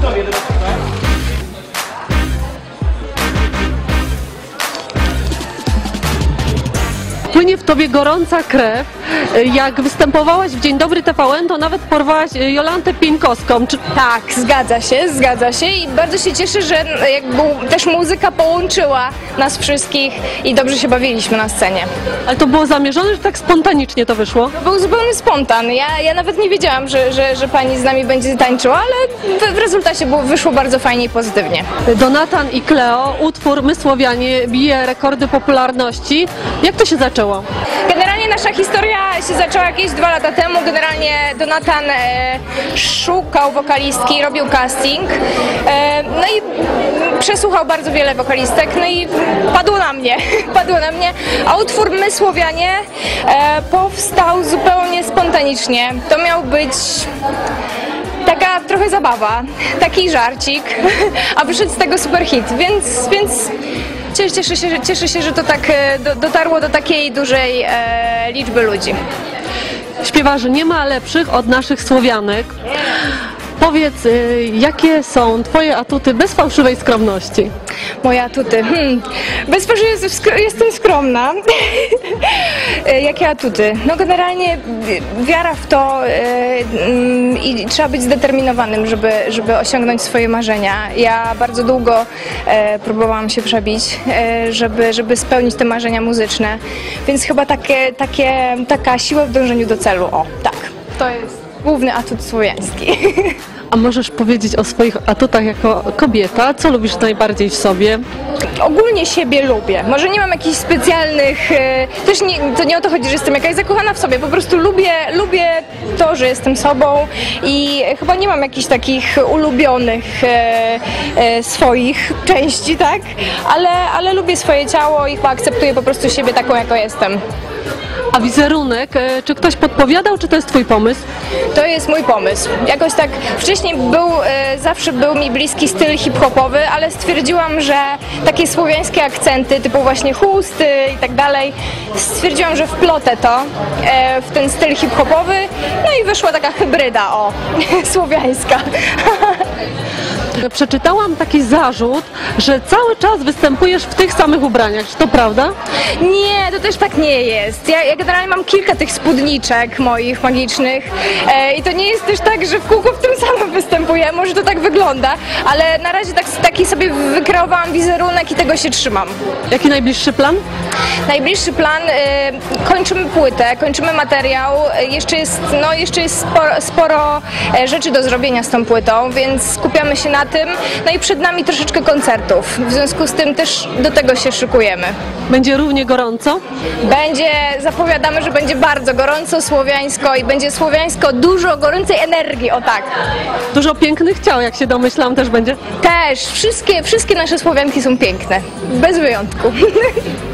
特别的 płynie w tobie gorąca krew. Y, Jak występowałaś w Dzień Dobry TVN, to nawet porwałaś y, Jolantę Pieńkowską. Czy Tak, zgadza się, zgadza się i bardzo się cieszę, że jakby też muzyka połączyła nas wszystkich i dobrze się bawiliśmy na scenie. Ale to było zamierzone, że tak spontanicznie to wyszło? Był zupełny spontan. Ja, ja nawet nie wiedziałam, że, że, że pani z nami będzie tańczyła, ale w, w rezultacie było, wyszło bardzo fajnie i pozytywnie. Donatan i Kleo, utwór My Słowianie bije rekordy popularności. Jak to się zaczęło? Generalnie nasza historia się zaczęła jakieś dwa lata temu. Generalnie Donatan e, szukał wokalistki, robił casting. E, no i przesłuchał bardzo wiele wokalistek, no i padło na mnie, padło na mnie. A utwór My Słowianie e, powstał zupełnie spontanicznie. To miał być taka trochę zabawa, taki żarcik, a wyszedł z tego super hit, więc, więc cieszę, cieszę, się, cieszę się, że to tak e, do, dotarło do takiej dużej e, liczby ludzi. Śpiewarzy nie ma lepszych od naszych Słowianek. Powiedz, y, jakie są twoje atuty bez fałszywej skromności? Moje atuty. Hmm. Bez powodu jestem, skro- jestem skromna. Jakie atuty? No generalnie wi- wiara w to e, mm, i trzeba być zdeterminowanym, żeby, żeby osiągnąć swoje marzenia. Ja bardzo długo e, próbowałam się przebić, e, żeby, żeby spełnić te marzenia muzyczne, więc chyba takie, takie, taka siła w dążeniu do celu. O, tak. To jest główny atut słowiański. A możesz powiedzieć o swoich atutach jako kobieta? Co lubisz najbardziej w sobie? ogólnie siebie lubię. Może nie mam jakichś specjalnych, e, też nie, to nie o to chodzi, że jestem jakaś zakochana w sobie, po prostu lubię, lubię to, że jestem sobą i chyba nie mam jakichś takich ulubionych e, e, swoich części, tak? Ale, ale lubię swoje ciało i chyba akceptuję po prostu siebie taką, jaką jestem. A wizerunek, y, czy ktoś podpowiadał, czy to jest twój pomysł? To jest mój pomysł. Jakoś tak wcześniej był, e, zawsze był mi bliski styl hip-hopowy, ale stwierdziłam, że takie słowiańskie akcenty, typu właśnie chusty i tak dalej, stwierdziłam, że wplotę to e, w ten styl hip-hopowy, no i wyszła taka hybryda, o, słowiańska. Przeczytałam taki zarzut, że cały czas występujesz w tych samych ubraniach. Czy to prawda? Nie, to też tak nie jest. Ja, ja generalnie mam kilka tych spódniczek moich magicznych e, i to nie jest też tak, że w kółku w tym samym występuję. Może to tak wygląda, ale na razie tak, taki sobie wykreowałam wizerunek i tego się trzymam. Jaki najbliższy plan? Najbliższy plan, e, kończymy płytę, kończymy materiał, jeszcze jest, no, jeszcze jest sporo, sporo e, rzeczy do zrobienia z tą płytą, więc skupiamy się na tym. No i przed nami troszeczkę koncertów, w związku z tym też do tego się szykujemy. Będzie równie gorąco? Będzie, zapowiadamy, że będzie bardzo gorąco, słowiańsko i będzie słowiańsko dużo gorącej energii, o tak. Dużo pięknych ciał, jak się domyślam, też będzie. Też, wszystkie, wszystkie nasze słowianki są piękne, bez wyjątku.